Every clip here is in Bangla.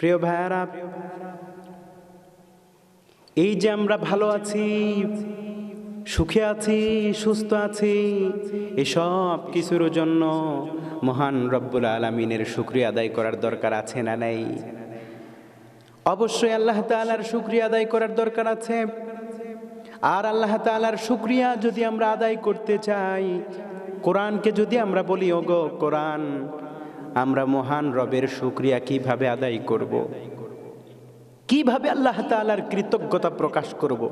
প্রিয় ভাইয়ারা, এই যে আমরা ভালো আছি, সুখে আছি, সুস্থ আছি, এসব কিছুর জন্য মহান রব্বুল আলমিনের শুক্রিয়া আদায় করার দরকার আছে না নাই? অবশ্যই আল্লাহ তাআলার শুক্রিয়া আদায় করার দরকার আছে। আর আল্লাহ তাআলার শুক্রিয়া যদি আমরা আদায় করতে চাই, কোরআনকে যদি আমরা বলি, ওগো কোরআন আমরা মহান রবের শুক্রিয়া কীভাবে আদায় করব। কীভাবে আল্লাহ তালার কৃতজ্ঞতা প্রকাশ করব।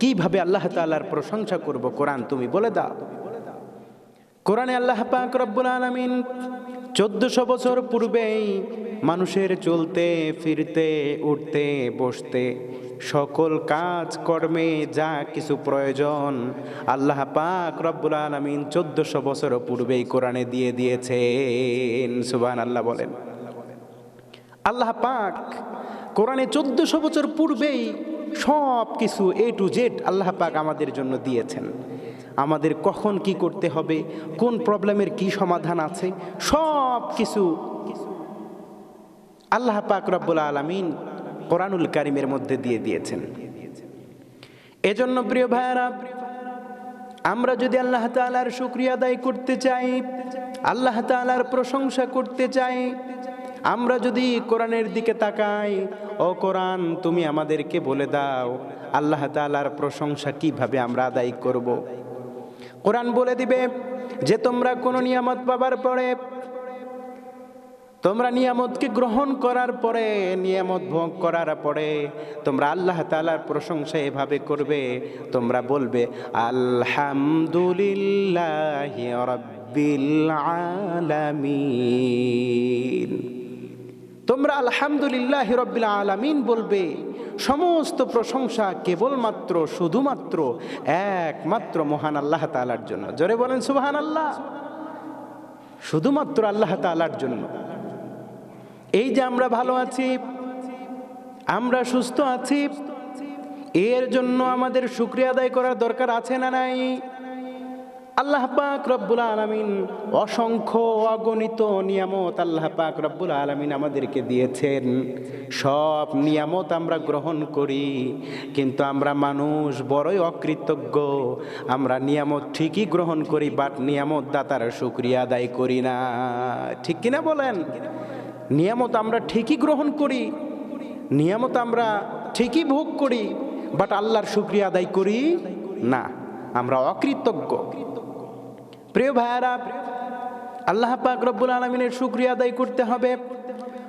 কীভাবে আল্লাহ তাআলার প্রশংসা করব কোরআন তুমি বলে দাও কোরআনে আল্লাহ পাক রব্বুল আলামিন চোদ্দশো বছর পূর্বেই মানুষের চলতে, ফিরতে, উঠতে, বসতে সকল কাজ, কর্মে যা কিছু প্রয়োজন আল্লাহ পাক রব্বুল আলামিন চোদ্দশো বছর পূর্বেই কোরআনে দিয়ে দিয়েছেন। সুবান আল্লাহ বলেন। আল্লাহ পাক কোরআনে চোদ্দশো বছর পূর্বেই সব কিছু এ টু জেড আল্লাহ পাক আমাদের জন্য দিয়েছেন। আমাদের কখন কি করতে হবে, কোন প্রবলেমের কি সমাধান আছে সব কিছু আল্লাহ পাক রব্বুল আলমিন কোরআনুল কারিমের মধ্যে দিয়ে দিয়েছেন এজন্য প্রিয় ভাইয়ারা, আমরা যদি আল্লাহ তাআলার শুক্রিয়া আদায় করতে চাই, আল্লাহ তাআলার প্রশংসা করতে চাই, আমরা যদি কোরআনের দিকে তাকাই, ও কোরআন, তুমি আমাদেরকে বলে দাও, আল্লাহ তাআলার প্রশংসা কীভাবে আমরা আদায় করব। কোরআন বলে দিবে যে, তোমরা কোনো নিয়ামত পাবার পরে তোমরা নিয়ামতকে গ্রহণ করার পরে, নিয়ামত ভোগ করার পরে তোমরা আল্লাহ তালার প্রশংসা এভাবে করবে। তোমরা বলবে, আলহামদুলিল্লাহ আলামিন। তোমরা আলহামদুলিল্লাহ রব্বিল আলামিন বলবে, সমস্ত প্রশংসা কেবলমাত্র, শুধুমাত্র, একমাত্র মহান আল্লাহ তালার জন্য। জোরে বলেন সুবহান আল্লাহ শুধুমাত্র আল্লাহ তালার জন্য। এই যে আমরা ভালো আছি, আমরা সুস্থ আছি, এর জন্য আমাদের শুক্রিয়া আদায় করার দরকার আছে না নাই? আল্লাহ পাক রব্বুল আলমিন অসংখ্য অগণিত নিয়ামত আল্লাহ পাক রব্বুল আলমিন আমাদেরকে দিয়েছেন। সব নিয়ামত আমরা গ্রহণ করি, কিন্তু আমরা মানুষ বড়ই অকৃতজ্ঞ। আমরা নিয়ামত ঠিকই গ্রহণ করি বাট নিয়ামত দাতার শুক্রিয়া আদায় করি না। ঠিক কিনা বলেন? নিয়ামত আমরা ঠিকই গ্রহণ করি, নিয়ামত আমরা ঠিকই ভোগ করি বাট আল্লাহর শুক্রিয়া আদায় করি না। আমরা অকৃতজ্ঞ। প্রিয় ভাইয়ারা, আল্লাহ পাক রব্বুল আলমিনের শুক্রিয়া আদায় করতে হবে।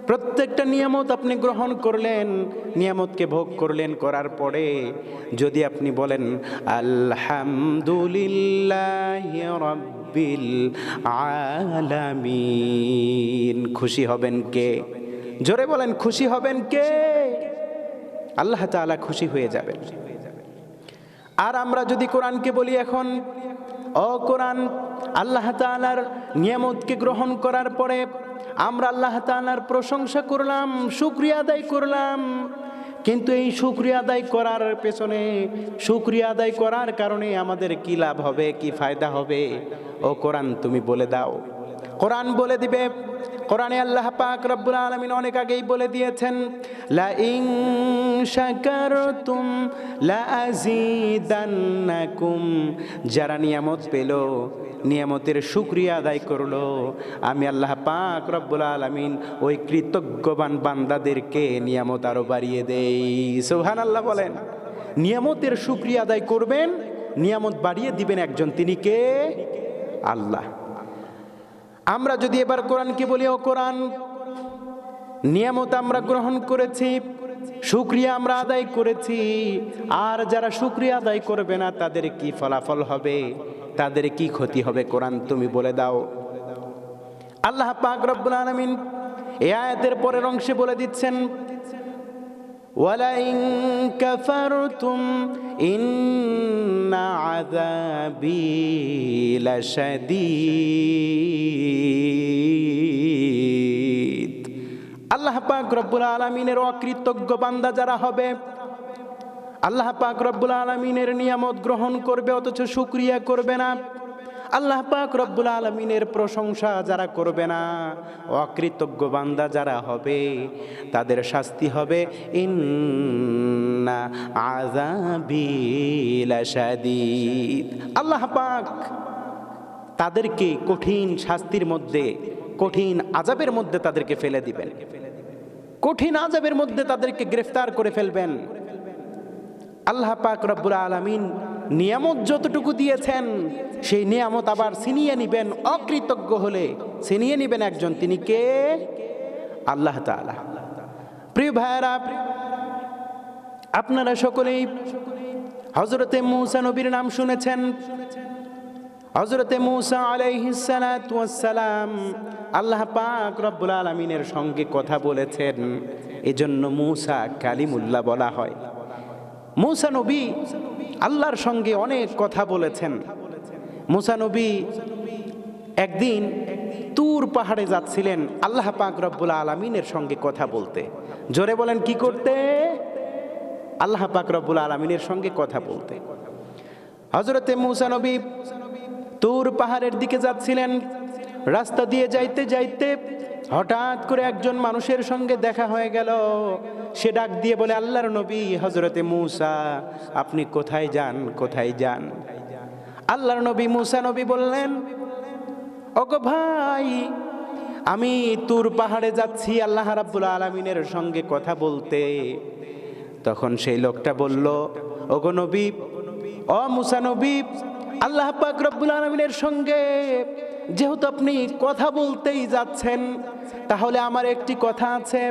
প্রত্যেকটা নিয়ামত আপনি গ্রহণ করলেন, নিয়ামতকে ভোগ করলেন, করার পরে যদি আপনি বলেন, আলহামদুলিল্লাহ রব্বিল আলামিন। খুশি হবেন কে? জোরে বলেন, খুশি হবেন কে? আল্লাহ তাআলা খুশি হয়ে যাবেন। আর আমরা যদি কোরআনকে বলি এখন, ও কোরআন, আল্লাহ তাআলার নিয়ামতকে গ্রহণ করার পরে আমরা আল্লাহ তাআলার প্রশংসা করলাম, শুক্রিয়া আদায় করলাম। কিন্তু এই শুক্রিয়া আদায় করার পেছনে, শুক্রিয়া আদায় করার কারণে আমাদের কি লাভ হবে, কি ফায়দা হবে? ও কোরআন তুমি বলে দাও। কোরআন বলে দিবে। কোরআনে আল্লাহ পাক রব্বুল আলমিন অনেক আগেই বলে দিয়েছেন, লা ইন শাকারতুম লা আযীদান্নাকুম যারা নিয়ামত পেল, নিয়ামতের শুক্রিয়া আদায় করল, আমি আল্লাহ পাক রব্বুল আলামিন ওই কৃতজ্ঞবান বান্দাদেরকে নিয়ামত আরও বাড়িয়ে দেই। সোহান আল্লাহ বলেন, নিয়ামতের শুক্রিয়া আদায় করবেন, নিয়ামত বাড়িয়ে দিবেন একজন, তিনি কে? আল্লাহ। আমরা যদি এবার কোরআনকে বলি, ও কোরআন, নিয়ামত আমরা গ্রহণ করেছি শুক্রিয়া আমরা আদায় করেছি। আর যারা শুক্রিয়া আদায় করবে না, তাদের কি ফলাফল হবে? তাদের কি ক্ষতি হবে? কোরআন তুমি বলে দাও। আল্লাহ পাক রব্বুল আলমিন এ আয়াতের পরের অংশে বলে দিচ্ছেন, ওয়ালাইন কাফারতুম ইন্না আযাবি লাশাদীদ। পাক রব্বুল আলমিনের অকৃতজ্ঞ বান্দা যারা হবে, আল্লাহ পাক রব্বুল আলমিনের নিয়ামত গ্রহণ করবে, অথচ শুক্রিয়া করবে না। আল্লাহ পাক রব্বুল আলমিনের প্রশংসা যারা করবে না, অকৃতজ্ঞ বান্দা যারা হবে, তাদের শাস্তি হবে। ইন্না আযাবিল শাদীদ আল্লাহ পাক তাদেরকে কঠিন শাস্তির মধ্যে, কঠিন আজাবের মধ্যে তাদেরকে ফেলে দিবেন। কঠিন আজাবের মধ্যে তাদেরকে গ্রেফতার করে ফেলবেন। আল্লাহ পাক রব্বুল আলমিন নিয়ামত যতটুকু দিয়েছেন, সেই নিয়ামত আবার ছিনিয়ে নিবেন, অকৃতজ্ঞ হলে ছিনিয়ে নিবেন একজন। তিনি কে? আল্লাহ তাআলা। প্রিয় ভাইয়েরা, আপনারা সকলেই হজরতে মৌসা নবীর নাম শুনেছেন। হজরতে মুসা আলাইহিসালাম আল্লাহ পাক রব্বুল আলমিনের সঙ্গে কথা বলেছেন। এজন্য মুসা কালিমুল্লাহ বলা হয়। মুসা নবী আল্লাহর সঙ্গে অনেক কথা বলেছেন। মুসা নবী একদিন তুর পাহাড়ে যাচ্ছিলেন আল্লাহ পাক রব্বুল আলমিনের সঙ্গে কথা বলতে। জোরে বলেন, কি করতে? আল্লাহ পাক রব্বুল আলমিনের সঙ্গে কথা বলতে। হজরতে মুসা নবী তুর পাহাড়ের দিকে যাচ্ছিলেন। রাস্তা দিয়ে যাইতে যাইতে হঠাৎ করে একজন মানুষের সঙ্গে দেখা হয়ে গেল। সে ডাক দিয়ে বলে, আল্লাহর নবী হজরতে মুসা, আপনি কোথায় যান কোথায় যান? আল্লাহর নবী মুসা নবী বললেন, ওগো ভাই, আমি তুর পাহাড়ে যাচ্ছি, আল্লাহ রাব্বুল আলমিনের সঙ্গে কথা বলতে। তখন সেই লোকটা বলল, ওগো নবী, ও মুসা নবী আল্লাহ পাক আলমিনের সঙ্গে যেহেতু আপনি কথা বলতেই যাচ্ছেন, তাহলে আমার একটি কথা আছে।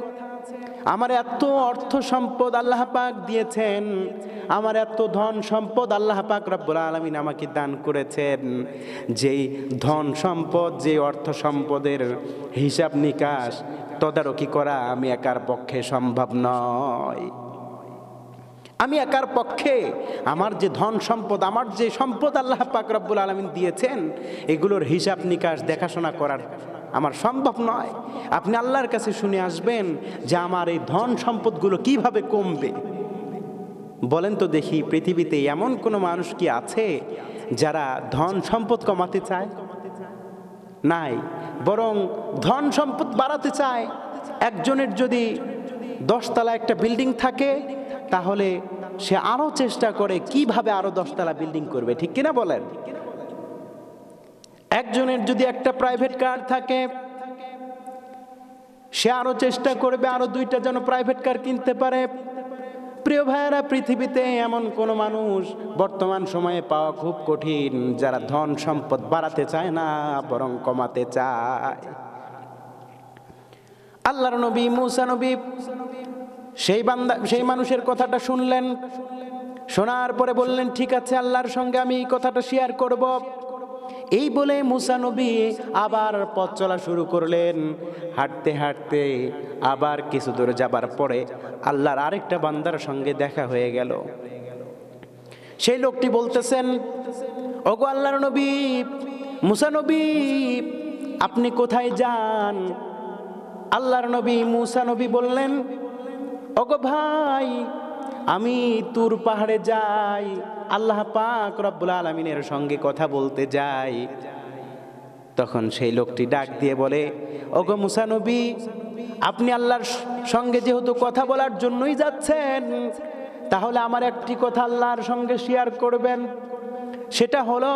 আমার এত অর্থ সম্পদ আল্লাহ পাক দিয়েছেন, আমার এত ধন সম্পদ আল্লাহ পাক রব্বুল আলমিন আমাকে দান করেছেন। যেই ধন সম্পদ যে অর্থ সম্পদের হিসাব নিকাশ, তদারকি করা আমি একার পক্ষে সম্ভব নয়। আমি একার পক্ষে আমার যে ধন সম্পদ, আমার যে সম্পদ আল্লাহ পাক রব্বুল আলমিন দিয়েছেন, এগুলোর হিসাব নিকাশ দেখাশোনা করার আমার সম্ভব নয়। আপনি আল্লাহর কাছে শুনে আসবেন যে আমার এই ধন সম্পদগুলো কীভাবে কমবে। বলেন তো দেখি, পৃথিবীতে এমন কোনো মানুষ কি আছে যারা ধন সম্পদ কমাতে চায়? নাই, বরং ধন সম্পদ বাড়াতে চায়। একজনের যদি দশতলা একটা বিল্ডিং থাকে তাহলে সে আরও চেষ্টা করে কীভাবে আরও দশতলা বিল্ডিং করবে, ঠিক কিনা বলেন? একজনের যদি একটা প্রাইভেট কার থাকে, সে আরও চেষ্টা করবে আরও দুইটা যেন প্রাইভেট কার কিনতে পারে। প্রিয় ভাইয়েরা, পৃথিবীতে এমন কোনো মানুষ বর্তমান সময়ে পাওয়া খুব কঠিন, যারা ধন সম্পদ বাড়াতে চায় না, বরং কমাতে চায়। আল্লাহর নবী, মুসা নবী সেই বান্দা, সেই মানুষের কথাটা শুনলেন। শোনার পরে বললেন, ঠিক আছে, আল্লাহর সঙ্গে আমি এই কথাটা শেয়ার করব। এই বলে মুসা নবী আবার পথ চলা শুরু করলেন। হাঁটতে হাঁটতে আবার কিছু দূরে যাবার পরে আল্লাহর আরেকটা বান্দার সঙ্গে দেখা হয়ে গেল। সেই লোকটি বলতেছেন, ওগো আল্লাহর নবী, মুসা নবী, আপনি কোথায় যান? আল্লাহর নবী, মুসা নবী বললেন ওগো ভাই, আমি তুর পাহাড়ে যাই, আল্লাহ পাক রব্বুল আলমিনের সঙ্গে কথা বলতে যাই। তখন সেই লোকটি ডাক দিয়ে বলে ওগো মুসানবী আপনি আল্লাহর সঙ্গে যেহেতু কথা বলার জন্যই যাচ্ছেন, তাহলে আমার একটি কথা আল্লাহর সঙ্গে শেয়ার করবেন। সেটা হলো,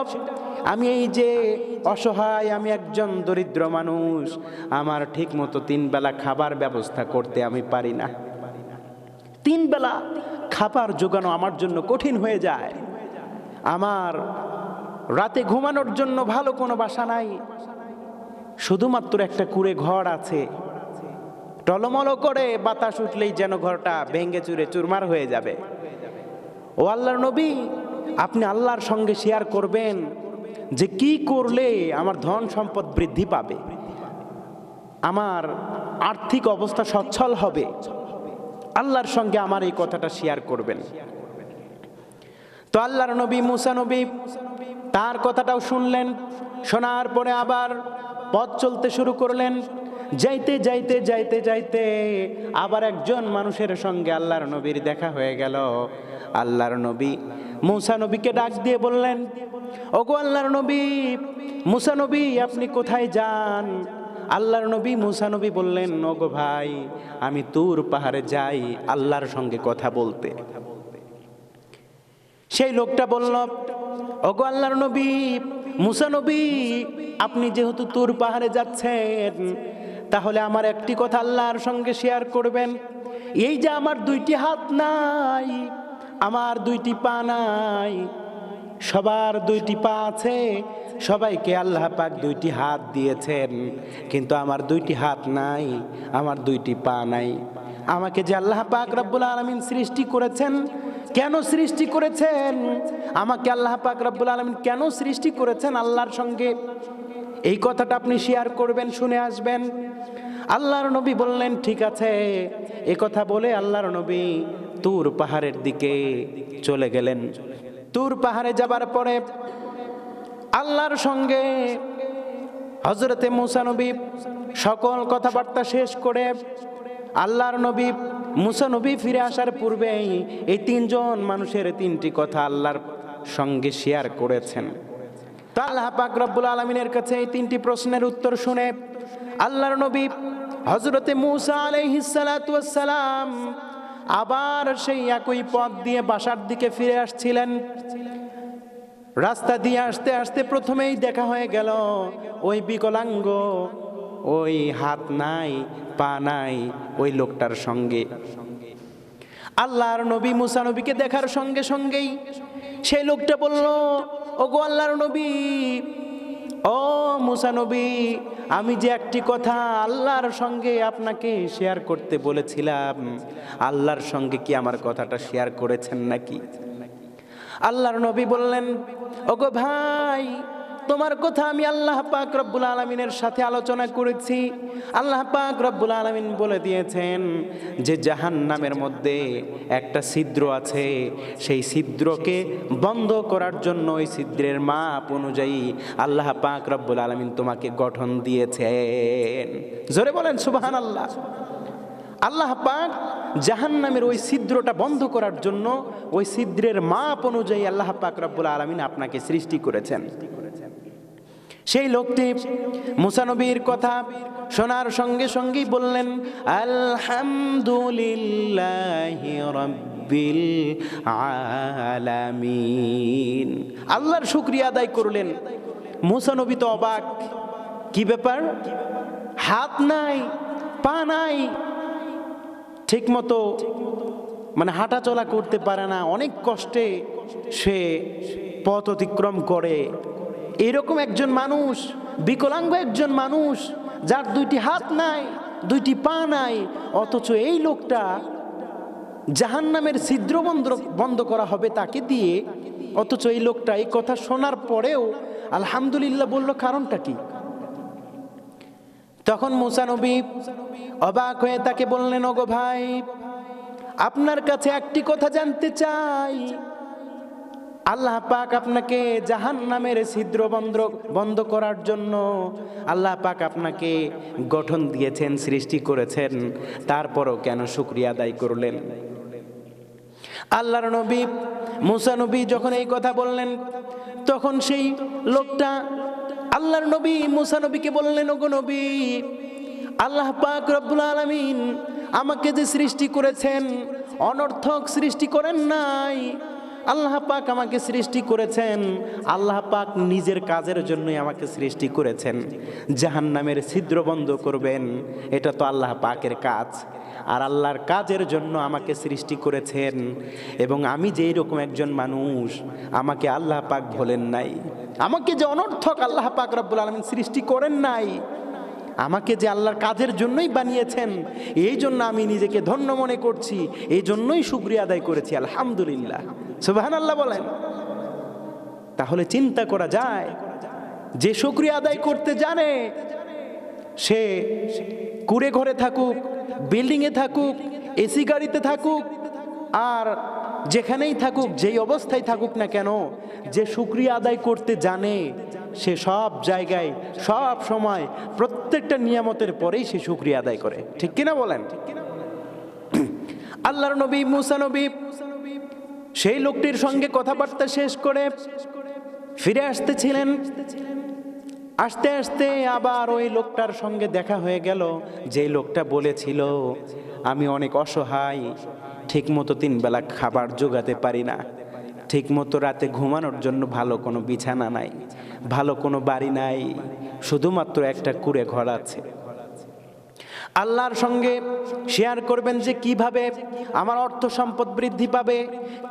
আমি এই যে অসহায়, আমি একজন দরিদ্র মানুষ, আমার ঠিক মতো তিন বেলা খাবার ব্যবস্থা করতে আমি পারি না। তিন বেলা খাবার জোগানো আমার জন্য কঠিন হয়ে যায়। আমার রাতে ঘুমানোর জন্য ভালো কোনো বাসা নাই। শুধুমাত্র একটা কুড়ে ঘর আছে। টলমল করে বাতাস উঠলেই যেন ঘরটা ভেঙ্গে চুরে চুরমার হয়ে যাবে। ও আল্লাহর নবী, আপনি আল্লাহর সঙ্গে শেয়ার করবেন যে কি করলে আমার ধন সম্পদ বৃদ্ধি পাবে। আমার আর্থিক অবস্থা সচ্ছল হবে। আল্লাহর সঙ্গে আমার এই কথাটা শেয়ার করবেন। তো আল্লাহর নবী, মুসা নবী তার কথাটাও শুনলেন, শোনার পরে আবার পথ চলতে শুরু করলেন। যাইতে যাইতে যাইতে যাইতে আবার একজন মানুষের সঙ্গে আল্লাহর নবীর দেখা হয়ে গেল। আল্লাহর নবী মুসা নবীকে ডাক দিয়ে বললেন, ওগো আল্লাহর নবী, মুসা নবী, আপনি কোথায় যান? আল্লাহর নবী, মুসা নবী বললেন, ওগো ভাই, আমি তুর পাহাড়ে যাই আল্লাহর সঙ্গে কথা বলতে। সেই লোকটা বলল, ওগো আল্লাহর নবী, মুসা নবী, আপনি যেহেতু তুর পাহাড়ে যাচ্ছেন, তাহলে আমার একটি কথা আল্লাহর সঙ্গে শেয়ার করবেন। এই যে আমার দুইটি হাত নাই, আমার দুইটি পা নাই সবার দুইটি পা আছে, সবাইকে আল্লাহ পাক দুইটি হাত দিয়েছেন। কিন্তু আমার দুইটি হাত নাই, আমার দুইটি পা নাই। আমাকে যে আল্লাহ পাক রব্বুল আলমিন সৃষ্টি করেছেন, কেন সৃষ্টি করেছেন? আমাকে আল্লাহ পাক রব্বুল আলমিন কেন সৃষ্টি করেছেন আল্লাহর সঙ্গে? এই কথাটা আপনি শেয়ার করবেন, শুনে আসবেন। আল্লাহর নবী বললেন, ঠিক আছে, এ কথা বলে আল্লাহর নবী তুর পাহাড়ের দিকে চলে গেলেন। তুর পাহাড়ে যাবার পরে আল্লাহর সঙ্গে হজরতে মুসানবী সকল কথাবার্তা শেষ করে আল্লাহর নবী, মুসা নবী ফিরে আসার পূর্বেই এই তিনজন মানুষের তিনটি কথা আল্লাহর সঙ্গে শেয়ার করেছেন। তা আল্লাহ পাক আলমিনের কাছে এই তিনটি প্রশ্নের উত্তর শুনে আল্লাহর নবী হজরতে মুসা আলাইহিসালাম আবার সেই একই পথ দিয়ে বাসার দিকে ফিরে আসছিলেন। রাস্তা দিয়ে আসতে আসতে প্রথমেই দেখা হয়ে গেল, ওই বিকলাঙ্গ, ওই হাত নাই, পা নাই, ওই লোকটার সঙ্গে। আল্লাহর নবী মুসা নবীকে দেখার সঙ্গে সঙ্গেই সেই লোকটা বলল ও গো আল্লাহর নবী ও মুসানবী আমি যে একটি কথা আল্লাহর সঙ্গে আপনাকে শেয়ার করতে বলেছিলাম, আল্লাহর সঙ্গে কি আমার কথাটা শেয়ার করেছেন নাকি? আল্লাহর নবী বললেন, ওগো ভাই তোমার কথা আমি আল্লাহ পাক রব্বুল আলমিনের সাথে আলোচনা করেছি। আল্লাহ পাক রব্বুল আলমিন বলে দিয়েছেন যে জাহান নামের মধ্যে একটা ছিদ্র আছে। সেই ছিদ্রকে বন্ধ করার জন্য ওই ছিদ্রের মাপ অনুযায়ী আল্লাহ পাক রব্বুল আলমিন তোমাকে গঠন দিয়েছেন। জোরে বলেন সুবাহান আল্লাহ আল্লাহ পাক জাহান্নামের ওই ছিদ্রটা বন্ধ করার জন্য ওই ছিদ্রের মাপ অনুযায়ী আল্লাহ পাক রব্বুল আলমিন আপনাকে সৃষ্টি করেছেন। সেই লোকটি মুসানবীর কথা শোনার সঙ্গে সঙ্গেই বললেন, আলহামদুলিল্লাহ আলামিন। আল্লাহর শুক্রিয়া আদায় করলেন। মুসানবী তো অবাক। কি ব্যাপার? হাত নাই, পা নাই। ঠিক মতো মানে হাঁটা চলা করতে পারে না। অনেক কষ্টে সে পথ অতিক্রম করে। এরকম একজন মানুষ, বিকলাঙ্গ একজন মানুষ, যার দুইটি হাত নাই, দুইটি পা নাই, অথচ এই লোকটা জাহান নামের ছিদ্র বন্ধ বন্ধ করা হবে তাকে দিয়ে, অথচ এই লোকটা এই কথা শোনার পরেও আলহামদুলিল্লাহ বলল, কারণটা কি? তখন মুসানবী অবাক হয়ে তাকে বললেন, ওগো ভাই, আপনার কাছে একটি কথা জানতে চাই। আল্লাহ পাক আপনাকে জাহান নামের ছিদ্র বন্ধ বন্ধ করার জন্য আল্লাহ পাক আপনাকে গঠন দিয়েছেন, সৃষ্টি করেছেন। তারপরও কেন শুক্রিয়া আদায় করলেন? আল্লাহর নবী, মুসা নবী যখন এই কথা বললেন, তখন সেই লোকটা আল্লাহর নবী, মুসা নবীকে বললেন, ওগো নবী, আল্লাহ পাক রব্বুল আলমিন আমাকে যে সৃষ্টি করেছেন, অনর্থক সৃষ্টি করেন নাই। আল্লাহ পাক আমাকে সৃষ্টি করেছেন। আল্লাহ পাক নিজের কাজের জন্যই আমাকে সৃষ্টি করেছেন। জাহান নামের ছিদ্র বন্ধ করবেন, এটা তো আল্লাহ পাকের কাজ। আর আল্লাহর কাজের জন্য আমাকে সৃষ্টি করেছেন। এবং আমি যে এরকম একজন মানুষ, আমাকে আল্লাহ পাক বলেন নাই। আমাকে যে অনর্থক আল্লাহ পাক রব্বুল আলমিন সৃষ্টি করেন নাই আমাকে যে আল্লাহর কাজের জন্যই বানিয়েছেন, এই জন্য আমি নিজেকে ধন্য মনে করছি, এই জন্যই শুক্রিয়া আদায় করেছি, আলহামদুলিল্লাহ। সুবাহান আল্লাহ বলেন। তাহলে চিন্তা করা যায়, যে শুক্রিয়া আদায় করতে জানে, সে কুড়ে ঘরে থাকুক, বিল্ডিংয়ে থাকুক, এসি গাড়িতে থাকুক, আর যেখানেই থাকুক, যেই অবস্থায় থাকুক না কেন, যে শুক্রিয়া আদায় করতে জানে সে সব জায়গায়, সব সময় প্রত্যেকটা নিয়ামতের পরেই সে শুক্রিয়া আদায় করে। ঠিক কিনা বলেন? আল্লাহর নবী, মুসা নবী, সেই লোকটির সঙ্গে কথাবার্তা শেষ করে ফিরে আসতেছিলেন। আস্তে আস্তে আবার ওই লোকটার সঙ্গে দেখা হয়ে গেল, যে লোকটা বলেছিল, আমি অনেক অসহায় ঠিক মতো তিন বেলা খাবার জোগাতে পারি না। ঠিক মতো রাতে ঘুমানোর জন্য ভালো কোনো বিছানা নাই, ভালো কোনো বাড়ি নাই, শুধুমাত্র একটা কুড়ে ঘর আছে। আল্লাহর সঙ্গে শেয়ার করবেন যে কীভাবে আমার অর্থ সম্পদ বৃদ্ধি পাবে,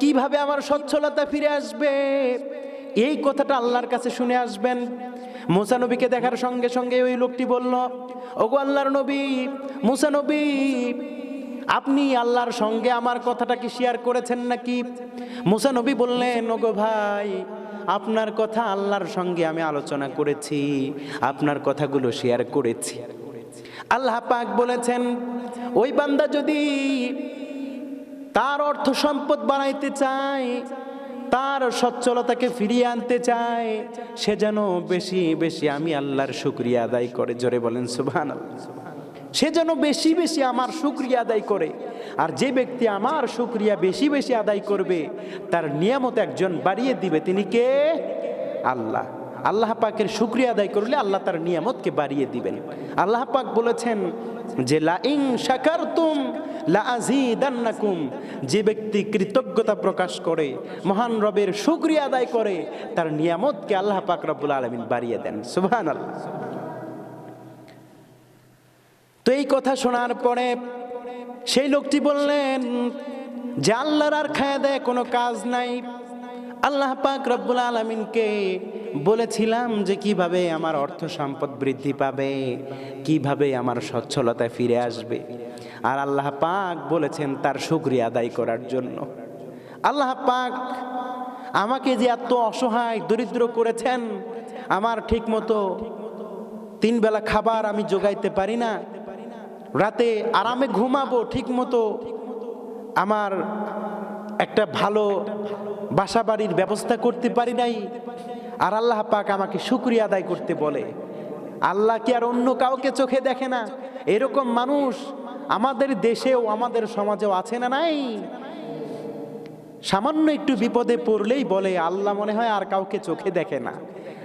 কীভাবে আমার সচ্ছলতা ফিরে আসবে। এই কথাটা আল্লাহর কাছে শুনে আসবেন। মুসানবীকে দেখার সঙ্গে সঙ্গে ওই লোকটি বলল, ওগো আল্লাহর নবী, মুসা নবী আপনি আল্লাহর সঙ্গে আমার কথাটা কি শেয়ার করেছেন নাকি? মুসা নবী বললেন, ওগো ভাই, আপনার কথা আল্লাহর সঙ্গে আমি আলোচনা করেছি, আপনার কথাগুলো শেয়ার করেছি। আল্লাহ পাক বলেছেন, ওই বান্দা যদি তার অর্থ সম্পদ বানাইতে চায়, তার সচ্ছলতাকে ফিরিয়ে আনতে চায়, সে যেন বেশি বেশি আমি আল্লাহর শুক্রিয়া আদায় করে। জোরে বলেন সুবহান সে যেন বেশি বেশি আমার শুক্রিয়া আদায় করে। আর যে ব্যক্তি আমার শুক্রিয়া বেশি বেশি আদায় করবে, তার নিয়ামত একজন বাড়িয়ে দিবে। তিনি কে? আল্লাহ। আল্লাহ পাকের শুক্রিয়া আদায় করলে আল্লাহ তার নিয়ামতকে বাড়িয়ে দিবেন। আল্লাহ পাক বলেছেন যে লা ইং শাকারতুম লা আযীদান্নাকুম যে ব্যক্তি কৃতজ্ঞতা প্রকাশ করে, মহান রবের শুক্রিয়া আদায় করে, তার নিয়ামতকে আল্লাহ পাক রব্বুল আলামিন বাড়িয়ে দেন। সুবহানাল্লাহ। তো এই কথা শোনার পরে সেই লোকটি বললেন, যে আল্লাহর আর খায়া দেয় কোনো কাজ নাই। আল্লাহ পাক রব্বুল আলমিনকে বলেছিলাম যে কীভাবে আমার অর্থ সম্পদ বৃদ্ধি পাবে, কীভাবে আমার সচ্ছলতায় ফিরে আসবে। আর আল্লাহ পাক বলেছেন তার শুক্রিয়া আদায় করার জন্য। আল্লাহ পাক আমাকে যে এত অসহায়, দরিদ্র করেছেন, আমার ঠিক মতো তিন বেলা খাবার আমি যোগাইতে পারি না রাতে আরামে ঘুমাবো ঠিক মতো আমার একটা ভালো বাসা বাড়ির ব্যবস্থা করতে পারি নাই। আর আল্লাহ পাক আমাকে শুক্রিয়া আদায় করতে বলে। আল্লাহ কি আর অন্য কাউকে চোখে দেখে না? এরকম মানুষ আমাদের দেশেও, আমাদের সমাজেও আছে না নাই? সামান্য একটু বিপদে পড়লেই বলে, আল্লাহ মনে হয় আর কাউকে চোখে দেখে না।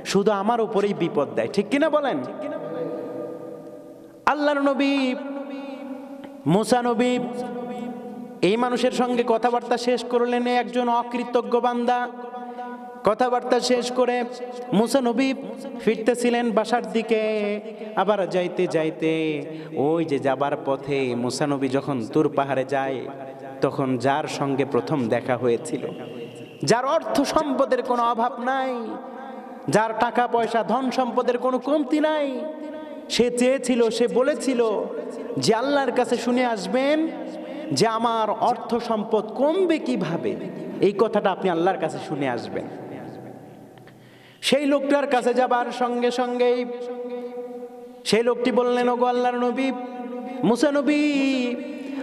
শুধু আমার উপরেই বিপদ দেয়। ঠিক কিনা বলেন? আল্লাহর নবী মুসা নবী, এই মানুষের সঙ্গে কথাবার্তা শেষ করলেন একজন অকৃতজ্ঞ বান্দা। কথাবার্তা শেষ করে মুসা নবী ফিরতেছিলেন বাসার দিকে। আবার যাইতে যাইতে ওই যে যাবার পথে মুসানবী যখন তুর পাহাড়ে যায়, তখন যার সঙ্গে প্রথম দেখা হয়েছিল। যার অর্থ সম্পদের কোনো অভাব নাই, যার টাকা পয়সা ধন সম্পদের কোনো কমতি নাই, সে চেয়েছিল, সে বলেছিল যে আল্লাহর কাছে শুনে আসবেন যে আমার অর্থ সম্পদ কমবে কীভাবে? এই কথাটা আপনি আল্লাহর কাছে শুনে আসবেন। সেই লোকটার কাছে যাবার সঙ্গে সঙ্গেই সেই লোকটি বললেন, ওগো আল্লাহর নবী, মুসা নবী,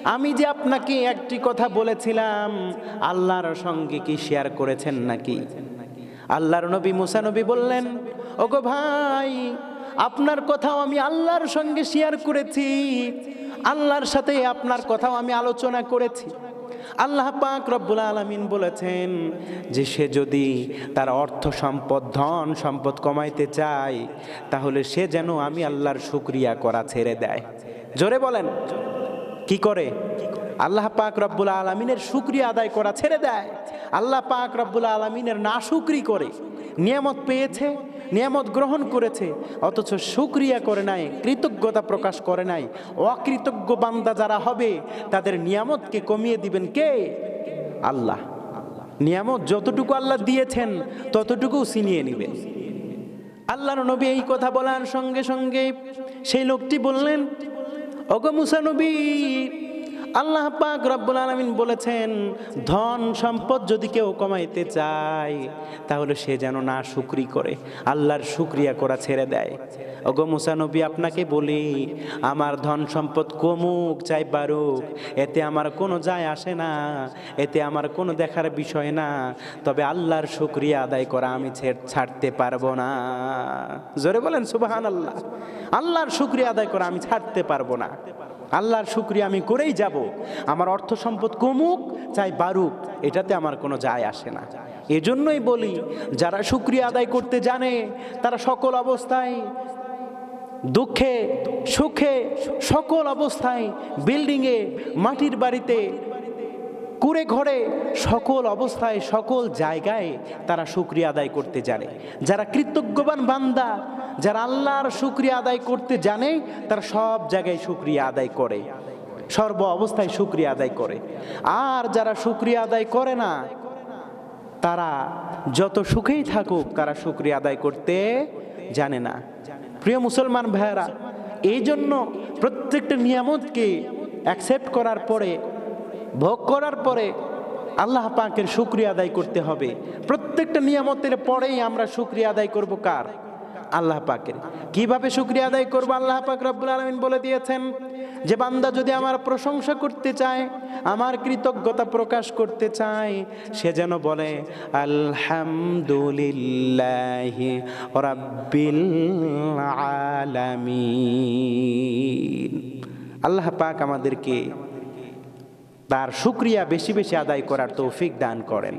আমি যে আপনাকে একটি কথা বলেছিলাম, আল্লাহর সঙ্গে কি শেয়ার করেছেন নাকি? আল্লাহর নবী, মুসা নবী বললেন, ওগো ভাই আপনার কথাও আমি আল্লাহর সঙ্গে শেয়ার করেছি। আল্লাহর সাথে আপনার কথাও আমি আলোচনা করেছি। আল্লাহ পাক রব্বুল আলমিন বলেছেন যে সে যদি তার অর্থ সম্পদ, ধন সম্পদ কমাইতে চায়, তাহলে সে যেন আমি আল্লাহর শুক্রিয়া করা ছেড়ে দেয়। জোরে বলেন, কি করে? আল্লাহ পাক রব্বুল আলমিনের শুক্রিয়া আদায় করা ছেড়ে দেয়। আল্লাহ পাক রব্বুল আলমিনের না শুক্রি করে নিয়ামত পেয়েছে। নিয়ামত গ্রহণ করেছে, অথচ সুক্রিয়া করে নাই, কৃতজ্ঞতা প্রকাশ করে নাই। অকৃতজ্ঞ বান্দা যারা হবে, তাদের নিয়ামতকে কমিয়ে দিবেন কে? আল্লাহ। নিয়ামত যতটুকু আল্লাহ দিয়েছেন, ততটুকু ছিনিয়ে নেবেন আল্লাহর নবী এই কথা বলার সঙ্গে সঙ্গে সেই লোকটি বললেন অগ মুসা নবী আল্লাহ পাক রব্বুল আলমিন বলেছেন, ধন সম্পদ যদি কেউ কমাইতে চায়, তাহলে সে যেন না শুকরি করে, আল্লাহর শুক্রিয়া করা ছেড়ে দেয়। ওগো মুসানবী আপনাকে বলি, আমার ধন সম্পদ কমুক চাই বারুক এতে আমার কোনো যায় আসে না, এতে আমার কোনো দেখার বিষয় না, তবে আল্লাহর শুক্রিয়া আদায় করা আমি ছাড়তে পারব না। জোরে বলেন সুবাহান আল্লাহ আল্লাহর শুক্রিয়া আদায় করা আমি ছাড়তে পারব না। আল্লাহর শুক্রিয়া আমি করেই যাব। আমার অর্থ সম্পদ কমুক, চাই বাড়ুক, এটাতে আমার কোনো যায় আসে না। এজন্যই বলি, যারা শুক্রিয়া আদায় করতে জানে, তারা সকল অবস্থায় দুঃখে, সুখে সকল অবস্থায় বিল্ডিংয়ে মাটির বাড়িতে কুড়ে ঘরে সকল অবস্থায়, সকল জায়গায় তারা শুক্রিয়া আদায় করতে জানে। যারা কৃতজ্ঞবান বান্দা, যারা আল্লাহর শুক্রিয়া আদায় করতে জানে, তারা সব জায়গায় শুক্রিয়া আদায় করে। সর্ব অবস্থায় শুক্রিয়া আদায় করে। আর যারা শুক্রিয়া আদায় করে না, তারা যত সুখেই থাকুক, তারা শুক্রিয়া আদায় করতে জানে না। প্রিয় মুসলমান ভাইয়েরা এই জন্য প্রত্যেকটা নিয়ামতকে অ্যাকসেপ্ট করার পরে ভোগ করার পরে আল্লাহ পাকের শুক্রিয়া আদায় করতে হবে। প্রত্যেকটা নিয়ামতের পরেই আমরা শুক্রিয়া আদায় করব কার? আল্লাহ পাকের। কীভাবে শুক্রিয়া আদায় করব? আল্লাহ পাক রব্বুল আলমিন বলে দিয়েছেন যে, বান্দা যদি আমার প্রশংসা করতে চায়, আমার কৃতজ্ঞতা প্রকাশ করতে চায়, সে যেন বলে, আলহামদুলিল্লাহ রাব্বিল আলামিন। আল্লাহ পাক আমাদেরকে তার শুক্রিয়া বেশি বেশি আদায় করার তৌফিক দান করেন।